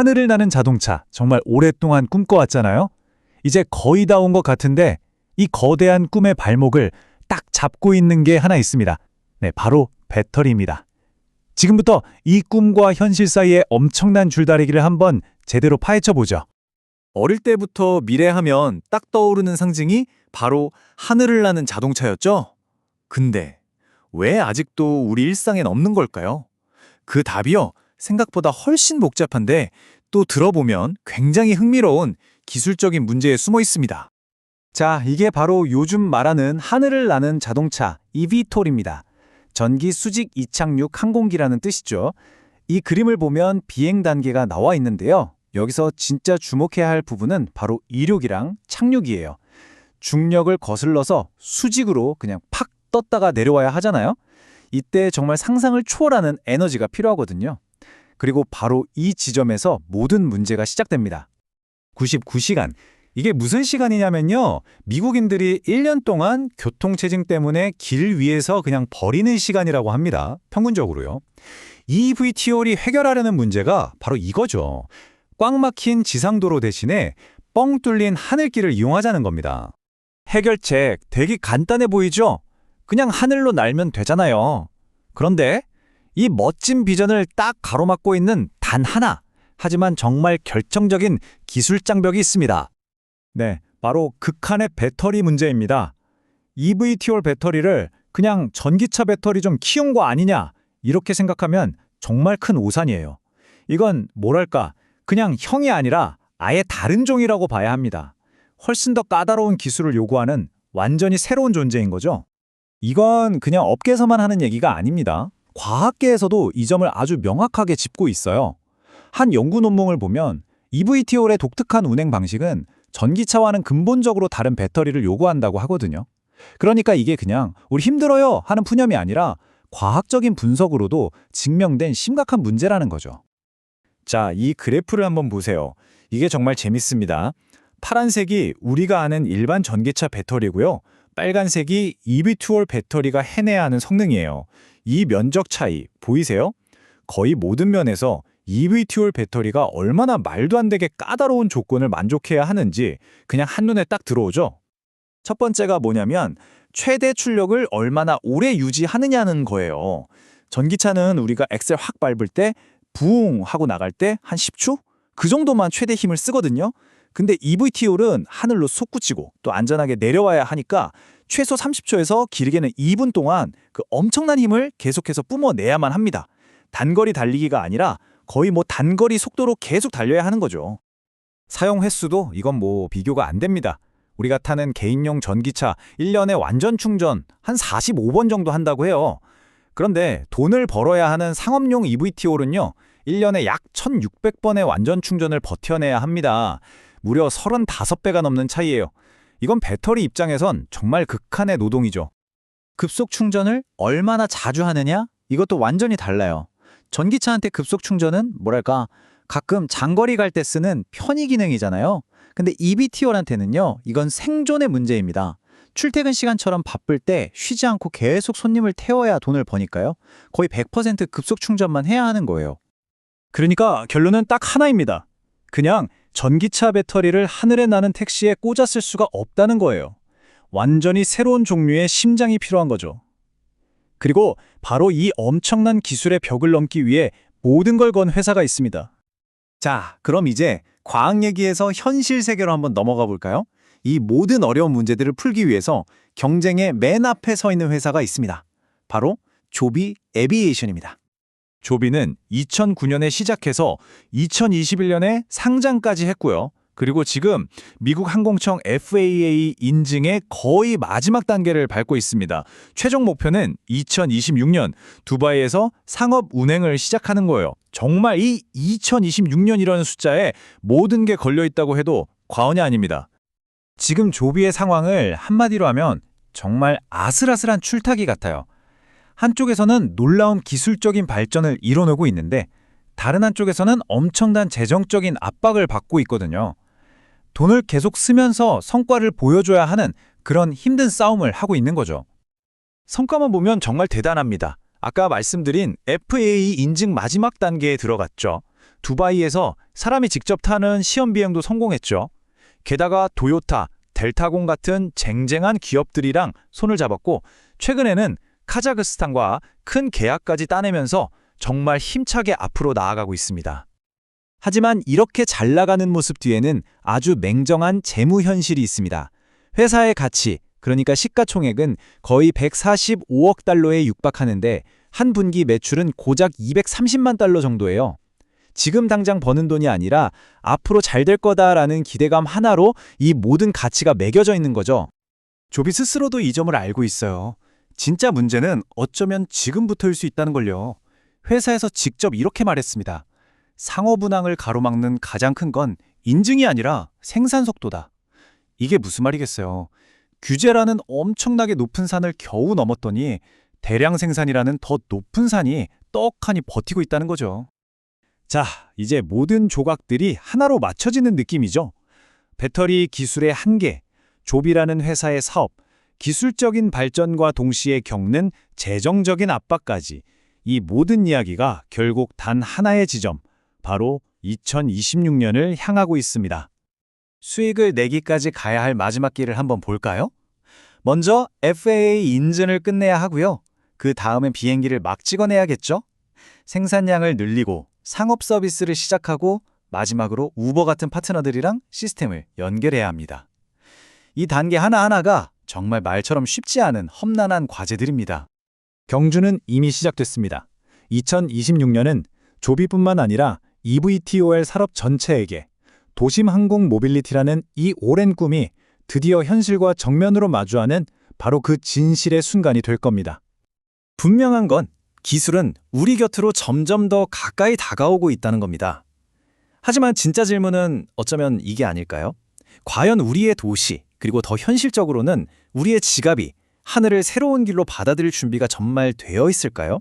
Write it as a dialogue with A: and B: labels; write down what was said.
A: 하늘을 나는 자동차 정말 오랫동안 꿈꿔왔잖아요. 이제 거의 다 온 것 같은데 이 거대한 꿈의 발목을 딱 잡고 있는 게 하나 있습니다. 네, 바로 배터리입니다. 지금부터 이 꿈과 현실 사이의 엄청난 줄다리기를 한번 제대로 파헤쳐 보죠.
B: 어릴 때부터 미래하면 딱 떠오르는 상징이 바로 하늘을 나는 자동차였죠? 근데 왜 아직도 우리 일상엔 없는 걸까요? 그 답이요. 생각보다 훨씬 복잡한데 또 들어보면 굉장히 흥미로운 기술적인 문제에 숨어 있습니다.
A: 자, 이게 바로 요즘 말하는 하늘을 나는 자동차 eVTOL입니다. 전기 수직 이착륙 항공기라는 뜻이죠. 이 그림을 보면 비행 단계가 나와 있는데요. 여기서 진짜 주목해야 할 부분은 바로 이륙이랑 착륙이에요. 중력을 거슬러서 수직으로 그냥 팍 떴다가 내려와야 하잖아요. 이때 정말 상상을 초월하는 에너지가 필요하거든요. 그리고 바로 이 지점에서 모든 문제가 시작됩니다. 99시간. 이게 무슨 시간이냐면요. 미국인들이 1년 동안 교통체증 때문에 길 위에서 그냥 버리는 시간이라고 합니다. 평균적으로요. 이 VTOL이 해결하려는 문제가 바로 이거죠. 꽉 막힌 지상도로 대신에 뻥 뚫린 하늘길을 이용하자는 겁니다. 해결책 되게 간단해 보이죠? 그냥 하늘로 날면 되잖아요. 그런데 이 멋진 비전을 딱 가로막고 있는 단 하나, 하지만 정말 결정적인 기술 장벽이 있습니다. 네, 바로 극한의 배터리 문제입니다. EVTOL 배터리를 그냥 전기차 배터리 좀 키운 거 아니냐, 이렇게 생각하면 정말 큰 오산이에요. 이건 뭐랄까, 그냥 형이 아니라 아예 다른 종이라고 봐야 합니다. 훨씬 더 까다로운 기술을 요구하는 완전히 새로운 존재인 거죠. 이건 그냥 업계에서만 하는 얘기가 아닙니다. 과학계에서도 이 점을 아주 명확하게 짚고 있어요. 한 연구 논문을 보면 EVTOL의 독특한 운행 방식은 전기차와는 근본적으로 다른 배터리를 요구한다고 하거든요. 그러니까 이게 그냥 우리 힘들어요 하는 푸념이 아니라 과학적인 분석으로도 증명된 심각한 문제라는 거죠. 자, 이 그래프를 한번 보세요. 이게 정말 재밌습니다. 파란색이 우리가 아는 일반 전기차 배터리고요. 빨간색이 EVTOL 배터리가 해내야 하는 성능이에요. 이 면적 차이 보이세요? 거의 모든 면에서 EVTOL 배터리가 얼마나 말도 안 되게 까다로운 조건을 만족해야 하는지 그냥 한눈에 딱 들어오죠. 첫 번째가 뭐냐면 최대 출력을 얼마나 오래 유지하느냐는 거예요. 전기차는 우리가 엑셀 확 밟을 때 부웅 하고 나갈 때 한 10초? 그 정도만 최대 힘을 쓰거든요. 근데 EVTOL은 하늘로 솟구치고 또 안전하게 내려와야 하니까 최소 30초에서 길게는 2분 동안 그 엄청난 힘을 계속해서 뿜어내야만 합니다. 단거리 달리기가 아니라 거의 뭐 단거리 속도로 계속 달려야 하는 거죠. 사용 횟수도 이건 뭐 비교가 안 됩니다. 우리가 타는 개인용 전기차 1년에 완전 충전 한 45번 정도 한다고 해요. 그런데 돈을 벌어야 하는 상업용 EVTOL은요. 1년에 약 1600번의 완전 충전을 버텨내야 합니다. 무려 35배가 넘는 차이예요. 이건 배터리 입장에선 정말 극한의 노동이죠. 급속 충전을 얼마나 자주 하느냐? 이것도 완전히 달라요. 전기차한테 급속 충전은 뭐랄까 가끔 장거리 갈 때 쓰는 편의 기능이잖아요. 근데 EVTOL한테는요. 이건 생존의 문제입니다. 출퇴근 시간처럼 바쁠 때 쉬지 않고 계속 손님을 태워야 돈을 버니까요. 거의 100% 급속 충전만 해야 하는 거예요. 그러니까 결론은 딱 하나입니다. 그냥 전기차 배터리를 하늘에 나는 택시에 쓸 수가 없다는 거예요. 완전히 새로운 종류의 심장이 필요한 거죠. 그리고 바로 이 엄청난 기술의 벽을 넘기 위해 모든 걸 건 회사가 있습니다. 자, 그럼 이제 과학 얘기에서 현실 세계로 한번 넘어가 볼까요? 이 모든 어려운 문제들을 풀기 위해서 경쟁의 맨 앞에 서 있는 회사가 있습니다. 바로 조비 에비에이션입니다. 조비는 2009년에 시작해서 2021년에 상장까지 했고요. 그리고 지금 미국 항공청 FAA 인증의 거의 마지막 단계를 밟고 있습니다. 최종 목표는 2026년 두바이에서 상업 운행을 시작하는 거예요. 정말 이 2026년이라는 숫자에 모든 게 걸려 있다고 해도 과언이 아닙니다. 지금 조비의 상황을 한마디로 하면 정말 아슬아슬한 출타기 같아요. 한쪽에서는 놀라운 기술적인 발전을 이뤄내고 있는데 다른 한쪽에서는 엄청난 재정적인 압박을 받고 있거든요. 돈을 계속 쓰면서 성과를 보여줘야 하는 그런 힘든 싸움을 하고 있는 거죠. 성과만 보면 정말 대단합니다. 아까 말씀드린 FAA 인증 마지막 단계에 들어갔죠. 두바이에서 사람이 직접 타는 시험 비행도 성공했죠. 게다가 도요타, 델타공 같은 쟁쟁한 기업들이랑 손을 잡았고 최근에는 카자흐스탄과 큰 계약까지 따내면서 정말 힘차게 앞으로 나아가고 있습니다. 하지만 이렇게 잘 나가는 모습 뒤에는 아주 맹정한 재무 현실이 있습니다. 회사의 가치, 그러니까 시가총액은 거의 145억 달러에 육박하는데 한 분기 매출은 고작 230만 달러 정도예요. 지금 당장 버는 돈이 아니라 앞으로 잘 될 거다라는 기대감 하나로 이 모든 가치가 매겨져 있는 거죠. 조비 스스로도 이 점을 알고 있어요. 진짜 문제는 어쩌면 지금부터일 수 있다는 걸요. 회사에서 직접 이렇게 말했습니다. 상호분항을 가로막는 가장 큰 건 인증이 아니라 생산 속도다. 이게 무슨 말이겠어요. 규제라는 엄청나게 높은 산을 겨우 넘었더니 대량 생산이라는 더 높은 산이 떡하니 버티고 있다는 거죠. 자, 이제 모든 조각들이 하나로 맞춰지는 느낌이죠. 배터리 기술의 한계, 조비라는 회사의 사업, 기술적인 발전과 동시에 겪는 재정적인 압박까지 이 모든 이야기가 결국 단 하나의 지점, 바로 2026년을 향하고 있습니다. 수익을 내기까지 가야 할 마지막 길을 한번 볼까요? 먼저 FAA 인증을 끝내야 하고요. 그 다음엔 비행기를 막 찍어내야겠죠? 생산량을 늘리고 상업 서비스를 시작하고 마지막으로 우버 같은 파트너들이랑 시스템을 연결해야 합니다. 이 단계 하나하나가 정말 말처럼 쉽지 않은 험난한 과제들입니다. 경주는 이미 시작됐습니다. 2026년은 조비뿐만 아니라 EVTOL 산업 전체에게 도심 항공 모빌리티라는 이 오랜 꿈이 드디어 현실과 정면으로 마주하는 바로 그 진실의 순간이 될 겁니다. 분명한 건 기술은 우리 곁으로 점점 더 가까이 다가오고 있다는 겁니다. 하지만 진짜 질문은 어쩌면 이게 아닐까요? 과연 우리의 도시, 그리고 더 현실적으로는 우리의 지갑이 하늘을 새로운 길로 받아들일 준비가 정말 되어 있을까요?